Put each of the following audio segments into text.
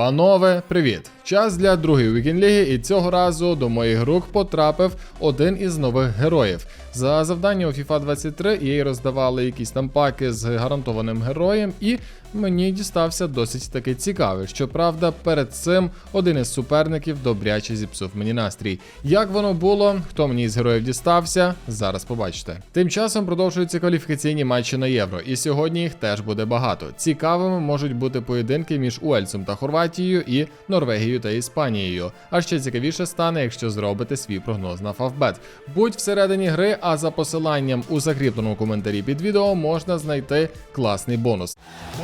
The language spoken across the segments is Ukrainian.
Панове, привіт! Час для другої вікінг-ліги, і цього разу до моїх рук потрапив один із нових героїв. За завдання у FIFA 23 їй роздавали якісь там паки з гарантованим героєм, і мені дістався досить таки цікавий. Щоправда, перед цим один із суперників добряче зіпсув мені настрій. Як воно було, хто мені із героїв дістався, зараз побачите. Тим часом продовжуються кваліфікаційні матчі на євро, і сьогодні їх теж буде багато. Цікавими можуть бути поєдинки між Уельсом та Хорватією і Норвегією та Іспанією. А ще цікавіше стане, якщо зробите свій прогноз на Фавбет. Будь всередині гри, а за посиланням у закріпленому коментарі під відео можна знайти класний бонус.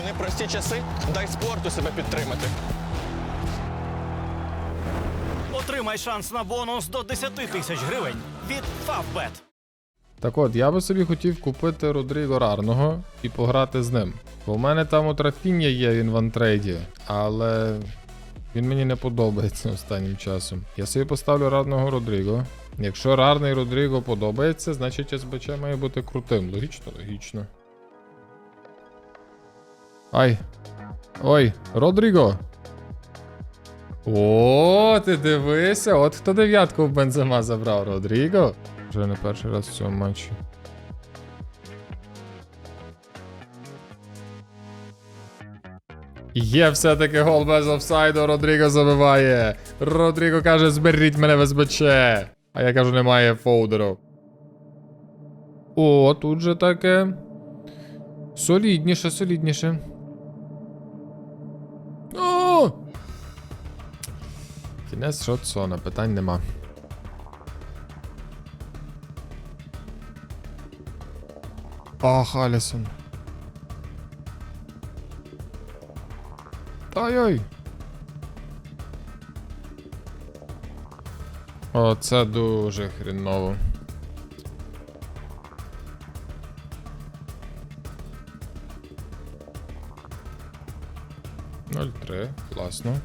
У непрості часи дай спорту себе підтримати. Отримай шанс на бонус до 10 тисяч гривень від Favbet. Так от, я би собі хотів купити Родріго Рарного і пограти з ним. Бо в мене там от Рафіння є він в антрейді, але він мені не подобається останнім часом. Я собі поставлю Рарного Родріго. Якщо рарний Родріго подобається, значить СБЧ має бути крутим. Логічно, логічно. Ай. Ой, Родріго. О, ти дивися, от хто дев'ятку в Бензема забрав, Родріго. Вже не перший раз в цьому матчі. Є все-таки гол без офсайду, Родріго забиває. Родріго каже, зберіть мене в СБЧ. А я кажу, немає фолдеру. О, тут же таке. Солідніше, солідніше. О! Кінець Шотсона, питань нема. Ах, Алісон. Ай-ой. О, дуже хріново. Ноль три, класно.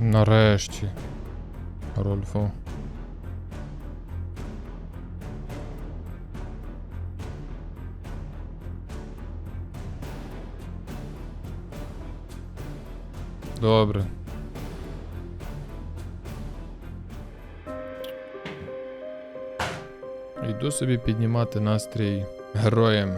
Нарешті. Рольфо. Добре. Йду собі піднімати настрій героям.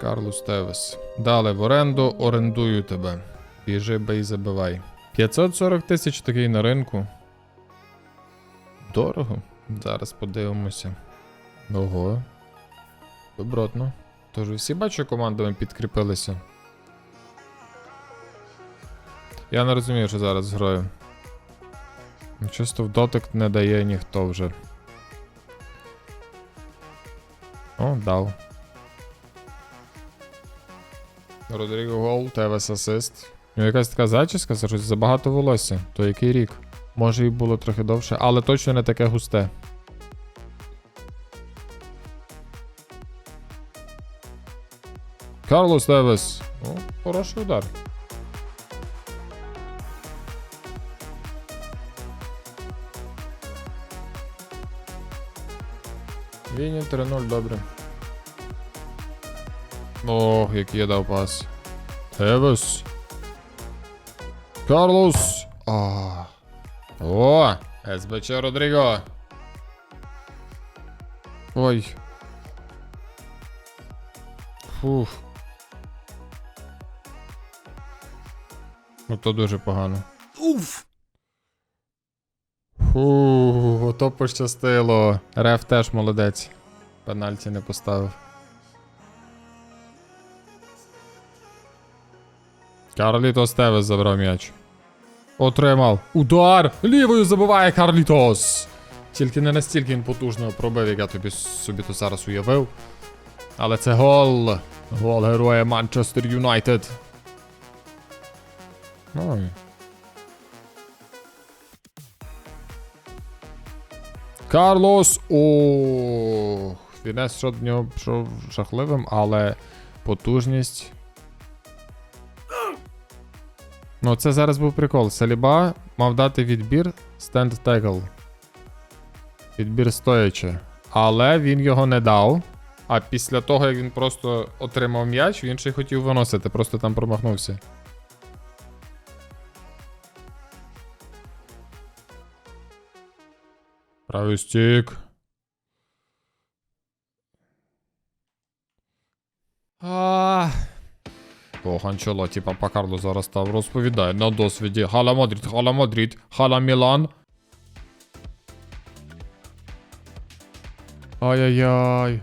Карлос Тевес. Дали в оренду, орендую тебе. Біжи бей забивай. 540 тисяч такий на ринку. Дорого. Зараз подивимося. Ого. Добротно. Тож всі бачу командами підкріпилися. Я не розумію, що зараз граю. Чисто в дотик не дає ніхто вже. О, дав. Родріго гол, Тевес асист. Ну, якась така зачіска, це забагато волосся. То який рік? Може і було трохи довше, але точно не таке густе. Карлос Тевес. О, хороший удар. Віні 3-0, добре. Ох, який я дав пас. Тевес. Карлос. А. О, СБЧ Родріго. Ой. Фух. Ну то дуже погано. Уф! Фух, ото пощастило. Реф теж молодець. Пенальті не поставив. Карлітос Тевес забрав м'яч. Отримав. Удар! Лівою забиває Карлітос! Тільки не настільки він потужно пробив, як я тобі собі то зараз уявив. Але це гол. Гол героя Манчестер Юнайтед. Карлос. Ох. Фінес в нього пішов жахливим, але потужність. Ну, це зараз був прикол. Саліба мав дати відбір stand tackle. Відбір стоячи. Але він його не дав. А після того, як він просто отримав м'яч, він ще й хотів виносити, просто там промахнувся. Правий стік. А. Ох, Анчелоті, папа Карло зараз став розповідає на досвіді. Хала Мадрид, Хала Мадрид, Хала Мілан. Ай-яй-яй.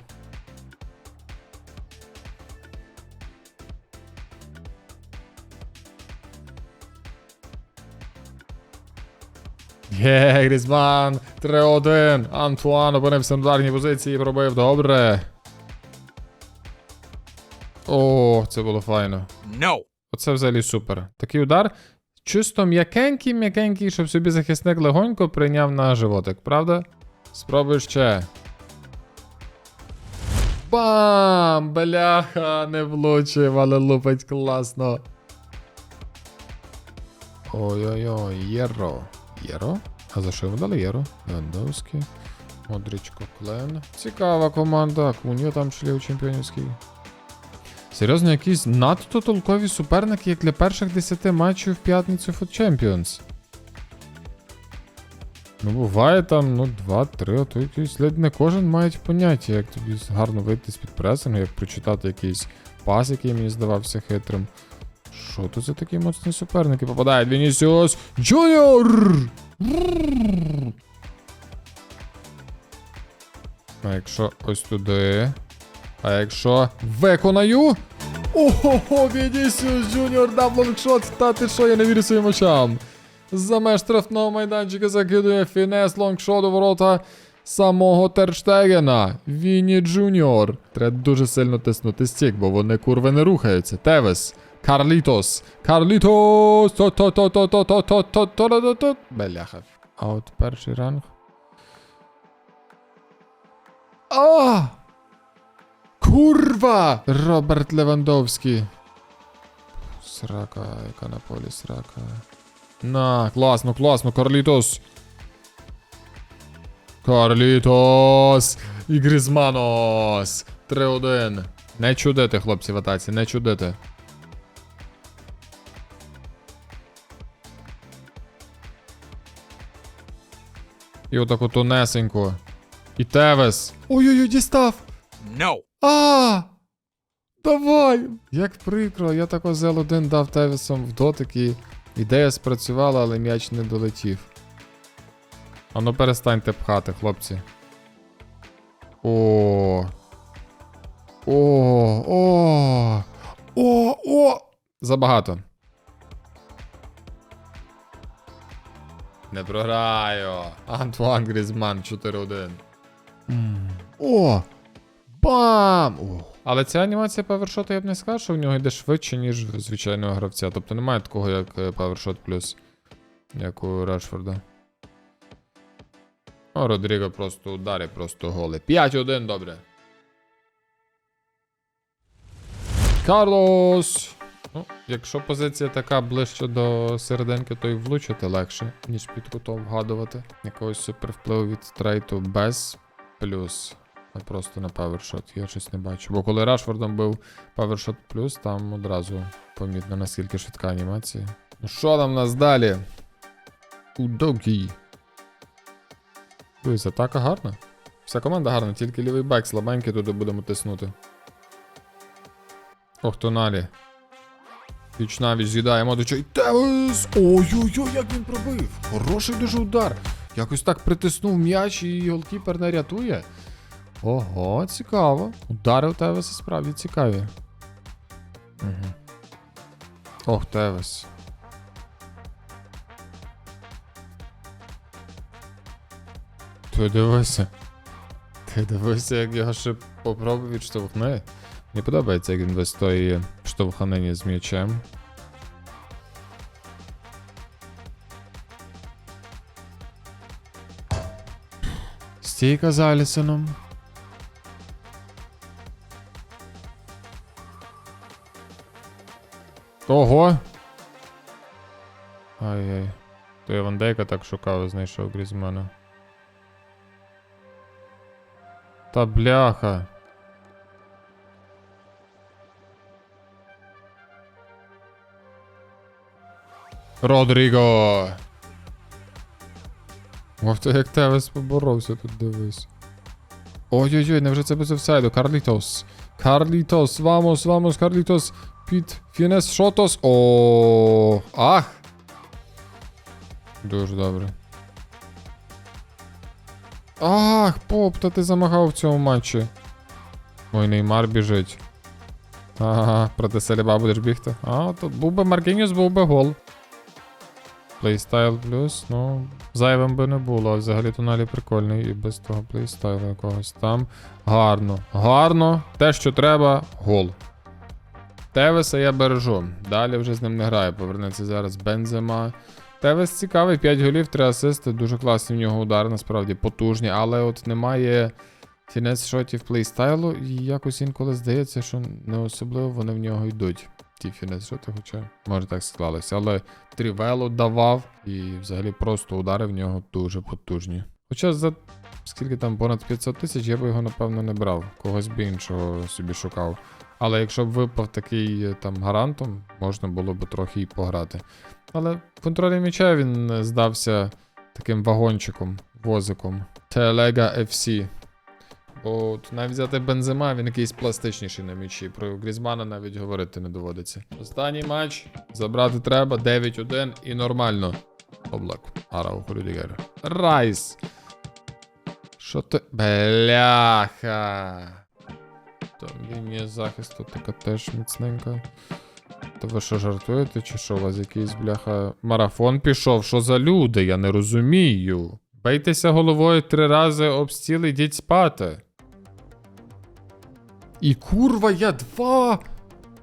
Є, Грізман, 3-1. Антуан опинився на ударній позиції і пробив добре. О, це було файно. No. Оце взагалі супер. Такий удар. Чисто м'якенький, м'якенький, щоб собі захисник легонько прийняв на животик, правда? Спробуй ще. Бам! Бляха, не влучив, але лупить класно. Ой-ой-ой, Єро. Єро? А за що йому дали Єро? Левандовський. Модричко Клен. Цікава команда. Куньо там шлів чемпіонівський. Серйозно, якісь надто толкові суперники, як для перших 10 матчів в п'ятницю Foot Champions. Ну, буває там, ну, 2-3, а то якийсь ледь не кожен мають поняття, як тобі гарно вийти з-під пресингу, як прочитати якийсь пас, який мені здавався хитрим. Що то за такі моцні суперники попадають? Вінісіус Джуніор! А якщо ось туди. А якщо виконаю. Ого, Вінісіус Джуніор дав лонгшот. Та ти що, я не вірю своїм очам. За меж штрафного майданчика закидує фінес лонгшот у ворота самого Терштегена. Віні Джуніор. Треба дуже сильно тиснути стік, бо вони курви не рухаються. Тевес. Карлітос. Карлітос. то то то то то то то то то то то Беляха. А от перший ранг. А! Курва! Роберт Левандовський. Срака, яка на полі срака. На, класно, класно, Карлітос. Карлітос! І Грізманос! 3-1. Не чудити, хлопці в атаці, не чудити. І отаку тонесеньку. І Тевес. Ой-ой-ой, дістав! No. А! Давай! Як прикро, я так озел один дав Тевісом в дотик і ідея спрацювала, але м'яч не долетів. Ану перестаньте пхати, хлопці. О. О, о. О, о. Забагато. Не програю. Антуан Грізман 4-1. О! Бам! О. Але ця анімація павершота я б не сказав, що в нього йде швидше, ніж в звичайного гравця. Тобто немає такого, як павершот плюс, як у Решфорда. О, Родріго просто удари, просто голи. 5-1, добре. Карлос! Ну, якщо позиція така ближче до серединки, то й влучити легше, ніж під кутом вгадувати. Якогось супервпливу від трейту без плюс. А просто на павершот. Я щось не бачу. Бо коли Рашфордом був павершот плюс, там одразу помітно наскільки швидка анімація. Ну що там у нас далі? Удогі. Дивись, атака гарна. Вся команда гарна, тільки лівий бек слабенький туди будемо тиснути. Ох, тоналі. Віч навіть з'їдає Модича і Тевес! Ой-ой-ой, як він пробив! Хороший дуже удар. Якось так притиснув м'яч і голкіпер не рятує. Ого, цікаво. Удари у Тевеса справді цікаві. Угу. Ох, Тевес. Ти дивися. Ти дивися, як його ще попробуй відштовхни. Мені подобається, як він вистоює в штовханині з м'ячем. Стійка з Алісоном. Ого. Ай-яй. То я Ван Дейка так шукав і знайшов Грізмана. Та бляха. Родріго! Ох, то як Тевес поборовся тут дивись. Ой-ой-ой, невже це без офсайду? Карлітос. Карлітос, вамос, вамос, Карлітос. Під Фінес Шотос. О, ах! Дуже добре. Ах, поп, та ти замагав в цьому матчі. Ой, Неймар біжить. Ага, проти Селіба будеш бігти. А, то був би Маркініус, був би гол. Плейстайл плюс, ну, зайвим би не було, а взагалі туналі прикольний і без того плейстайлу якогось там. Гарно, гарно. Те, що треба, гол. Тевеса я бережу. Далі вже з ним не граю. Повернеться зараз Бензема. Тевес цікавий, 5 голів, 3 асисти. Дуже класні в нього удари, насправді потужні, але от немає фінес шотів плейстайлу, і якось інколи здається, що не особливо вони в нього йдуть. Ті фінес шоти, хоча може так склалося. Але Трівело давав і взагалі просто удари в нього дуже потужні. Хоча за скільки там понад 500 тисяч, я би його напевно не брав, когось би іншого собі шукав. Але якщо б випав такий е, там гарантом, можна було б трохи і пограти. Але в контролі м'яча він е, здався таким вагончиком, возиком. Телега FC. От навіть взяти бензима, він якийсь пластичніший на м'ячі. Про Грізмана навіть говорити не доводиться. Останній матч забрати треба 9-1 і нормально. Облак. Араух Рюдігер. Райс. Що ти. Бляха. Там лінія захисту така теж міцненька. То ви що жартуєте, чи що у вас якийсь бляха марафон пішов? Що за люди? Я не розумію. Бейтеся головою три рази об стіл, ідіть спати. І курва, я два.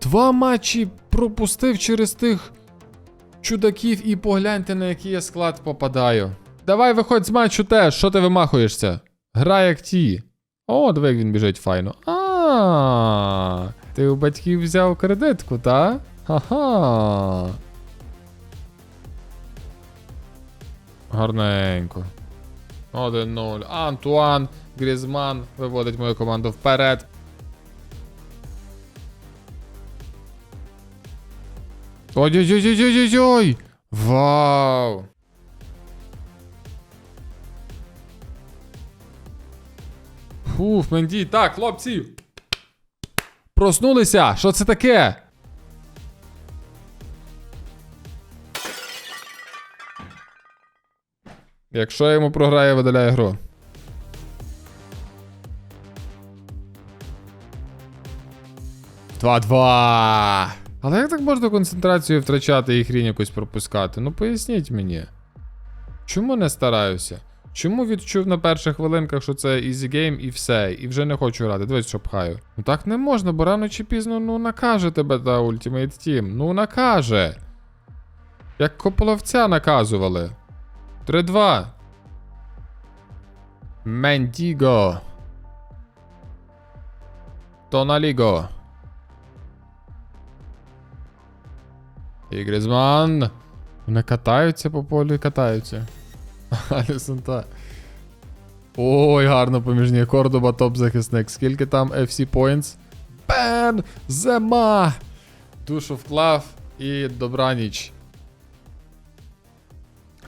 Два матчі пропустив через тих чудаків і погляньте, на який я склад попадаю. Давай виходь з матчу теж, що ти вимахуєшся? Грай як ті. О, диви, як він біжить файно. А, ти у батьків взяв кредитку, та? Ха-ха. Гарненько. 1-0. Антуан Грізман виводить мою команду вперед. Ой-ой-ой-ой-ой-ой! Вау! Фуф, Менді. Так, хлопці. Проснулися! Що це таке? Якщо я йому програє, видаляє гру. Два-два. Але як так можна концентрацію втрачати і хрінь якусь пропускати? Ну поясніть мені. Чому не стараюся? Чому відчув на перших хвилинках, що це easy game і все, і вже не хочу грати. Дивись, що пхаю. Ну так не можна, бо рано чи пізно ну накаже тебе та Ultimate Team. Ну накаже. Як кополовця наказували. 3-2. Мендіго. Тоналіго. І Грізман. Вони катаються по полю і катаються. Алісон та. Ой, гарно поміж них. Кордоба топ-захисник. Скільки там FC Points? Бен! Зема! Душу вклав і добраніч.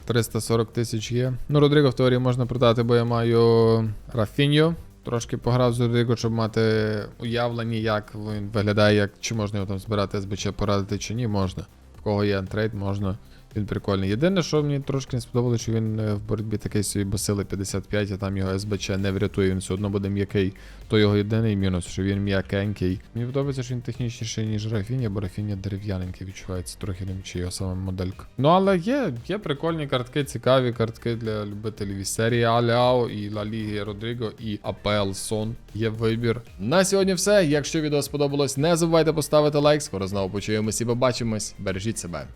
340 тисяч є. Ну, Родріго в теорії можна продати, бо я маю Рафіньо. Трошки пограв з Родріго, щоб мати уявлення, як він виглядає, як чи можна його там збирати СБЧ порадити, чи ні, можна. В кого є антрейд, можна. Він прикольний. Єдине, що мені трошки не сподобалося, що він е, в боротьбі такий собі бо 55, а там його СБЧ не врятує, він все одно буде м'який. То його єдиний мінус, що він м'якенький. Мені подобається, що він технічніший, ніж Рафіня, бо Рафіня дерев'яненький відчувається трохи не мчі, його сама моделька. Ну але є, є прикольні картки, цікаві картки для любителів серії Аляо, і Ла Ліги Родріго, і АПЛ Сон. Є вибір. На сьогодні все. Якщо відео сподобалось, не забувайте поставити лайк. Скоро знову почуємось і побачимось. Бережіть себе.